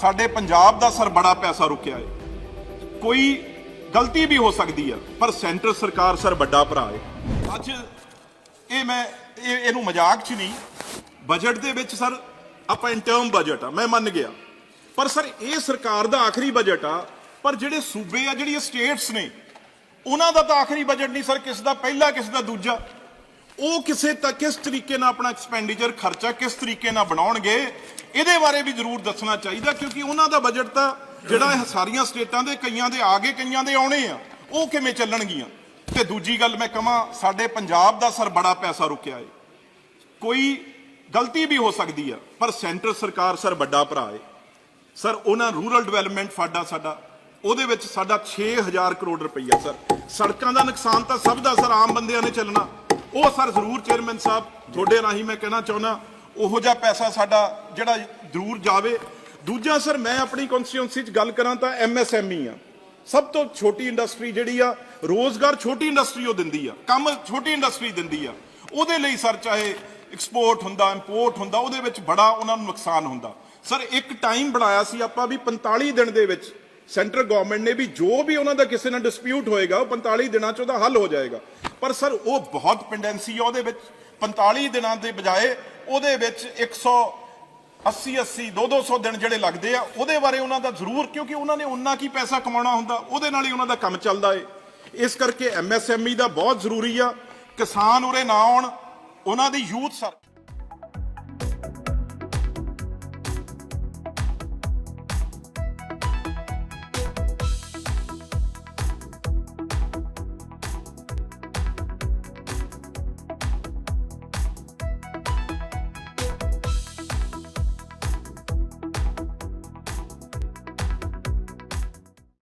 ਸਾਡੇ ਪੰਜਾਬ ਦਾ ਸਰ ਬੜਾ ਪੈਸਾ ਰੁਕਿਆ ਹੈ। ਕੋਈ ਗਲਤੀ ਵੀ ਹੋ ਸਕਦੀ ਆ ਪਰ ਸੈਂਟਰ ਸਰਕਾਰ ਸਰ ਵੱਡਾ ਭਰਾ ਹੈ। ਅੱਜ ਇਹ ਮੈਂ, ਇਹ, ਇਹਨੂੰ ਮਜ਼ਾਕ 'ਚ ਨਹੀਂ ਬਜਟ ਦੇ ਵਿੱਚ ਸਰ ਆਪਾਂ ਇੰਟਰਮ ਬਜਟ ਆ, ਮੈਂ ਮੰਨ ਗਿਆ। ਪਰ ਸਰ ਇਹ ਸਰਕਾਰ ਦਾ ਆਖਰੀ ਬਜਟ ਆ, ਪਰ ਜਿਹੜੇ ਸੂਬੇ ਆ, ਜਿਹੜੀਆਂ ਸਟੇਟਸ ਨੇ, ਉਹਨਾਂ ਦਾ ਤਾਂ ਆਖਰੀ ਬਜਟ ਨਹੀਂ ਸਰ, ਕਿਸ ਦਾ ਪਹਿਲਾ, ਕਿਸ ਦਾ ਦੂਜਾ। ਉਹ ਕਿਸੇ ਤੱਕ ਕਿਸ ਤਰੀਕੇ ਨਾਲ ਆਪਣਾ ਐਕਸਪੈਂਡੀਚਰ ਖਰਚਾ ਕਿਸ ਤਰੀਕੇ ਨਾਲ ਬਣਾਉਣਗੇ, ਇਹਦੇ ਬਾਰੇ ਵੀ ਜ਼ਰੂਰ ਦੱਸਣਾ ਚਾਹੀਦਾ, ਕਿਉਂਕਿ ਉਹਨਾਂ ਦਾ ਬਜਟ ਤਾਂ ਜਿਹੜਾ ਇਹ ਸਾਰੀਆਂ ਸਟੇਟਾਂ ਦੇ, ਕਈਆਂ ਦੇ ਆਗੇ, ਕਈਆਂ ਦੇ ਆਉਣੇ ਆ, ਉਹ ਕਿਵੇਂ ਚੱਲਣਗੀਆਂ? ਤੇ ਦੂਜੀ ਗੱਲ ਮੈਂ ਕਹਾਂ, ਸਾਡੇ ਪੰਜਾਬ ਦਾ ਸਰ ਬੜਾ ਪੈਸਾ ਰੁਕਿਆ ਏ। ਕੋਈ ਗਲਤੀ ਵੀ ਹੋ ਸਕਦੀ ਆ, ਪਰ ਸੈਂਟਰ ਸਰਕਾਰ ਸਰ ਵੱਡਾ ਭਰਾ ਏ। ਸਰ, ਉਹਨਾਂ ਰੂਰਲ ਡਿਵੈਲਪਮੈਂਟ ਫਾਡਾ ਸਾਡਾ, ਉਹਦੇ ਵਿੱਚ ਸਾਡਾ 6000 ਕਰੋੜ ਰੁਪਈਆ ਸਰ। ਸੜਕਾਂ ਦਾ ਨੁਕਸਾਨ ਤਾਂ ਸਭ ਦਾ ਸਰ, ਆਮ ਬੰਦਿਆਂ ਨੇ ਚੱਲਣਾ। ਉਹ ਸਰ ਜ਼ਰੂਰ ਚੇਅਰਮੈਨ ਸਾਹਿਬ, ਤੁਹਾਡੇ ਰਾਹੀਂ ਮੈਂ ਕਹਿਣਾ ਚਾਹੁੰਦਾ, ਉਹੋ ਜਿਹਾ ਪੈਸਾ ਸਾਡਾ ਜਿਹੜਾ ਜ਼ਰੂਰ ਜਾਵੇ। ਦੂਜਾ ਸਰ, ਮੈਂ ਆਪਣੀ ਕਨਸਟੀਟਿਊਂਸੀ 'ਚ ਗੱਲ ਕਰਾਂ ਤਾਂ ਐਮਐਸਐਮਈ ਆ। ਸਭ ਤੋਂ ਛੋਟੀ ਇੰਡਸਟਰੀ ਜਿਹੜੀ ਆ, ਰੋਜ਼ਗਾਰ ਛੋਟੀ ਇੰਡਸਟਰੀ ਉਹ ਦਿੰਦੀ ਆ, ਕੰਮ ਛੋਟੀ ਇੰਡਸਟਰੀ ਦਿੰਦੀ ਆ। ਉਹਦੇ ਲਈ ਸਰ ਚਾਹੇ ਐਕਸਪੋਰਟ ਹੁੰਦਾ ਇੰਪੋਰਟ ਹੁੰਦਾ, ਉਹਦੇ ਵਿੱਚ ਬੜਾ ਉਹਨਾਂ ਨੂੰ ਨੁਕਸਾਨ ਹੁੰਦਾ। ਸਰ, ਇੱਕ ਟਾਈਮ ਬਣਾਇਆ ਸੀ ਆਪਾਂ ਵੀ 45 ਦਿਨ ਦੇ ਵਿੱਚ ਸੈਂਟਰ ਗਵਰਨਮੈਂਟ ਨੇ ਵੀ ਜੋ ਵੀ ਉਹਨਾਂ ਦਾ ਕਿਸੇ ਨਾਲ ਡਿਸਪਿਊਟ ਹੋਏਗਾ, ਉਹ 45 ਦਿਨਾਂ ਚ ਉਹਦਾ ਹੱਲ ਹੋ ਜਾਏਗਾ। ਪਰ ਸਰ, ਉਹ ਬਹੁਤ ਪੈਂਡੈਂਸੀ ਆ ਉਹਦੇ ਵਿੱਚ। 45 ਦਿਨਾਂ ਦੇ ਬਜਾਏ ਉਹਦੇ ਵਿੱਚ 100 80 80 2 200 ਦਿਨ ਜਿਹੜੇ ਲੱਗਦੇ ਆ, ਉਹਦੇ ਬਾਰੇ ਉਹਨਾਂ ਦਾ ਜ਼ਰੂਰ, ਕਿਉਂਕਿ ਉਹਨਾਂ ਨੇ ਉਹਨਾਂ ਕੀ ਪੈਸਾ ਕਮਾਉਣਾ ਹੁੰਦਾ, ਉਹਦੇ ਨਾਲ ਹੀ ਉਹਨਾਂ ਦਾ ਕੰਮ ਚੱਲਦਾ ਏ। ਇਸ ਕਰਕੇ ਐਮਐਸਐਮਈ ਦਾ ਬਹੁਤ ਜ਼ਰੂਰੀ ਆ। ਕਿਸਾਨ ਉਰੇ ਨਾ ਆਉਣ, ਉਹਨਾਂ ਦੀ ਯੂਥ ਸਰ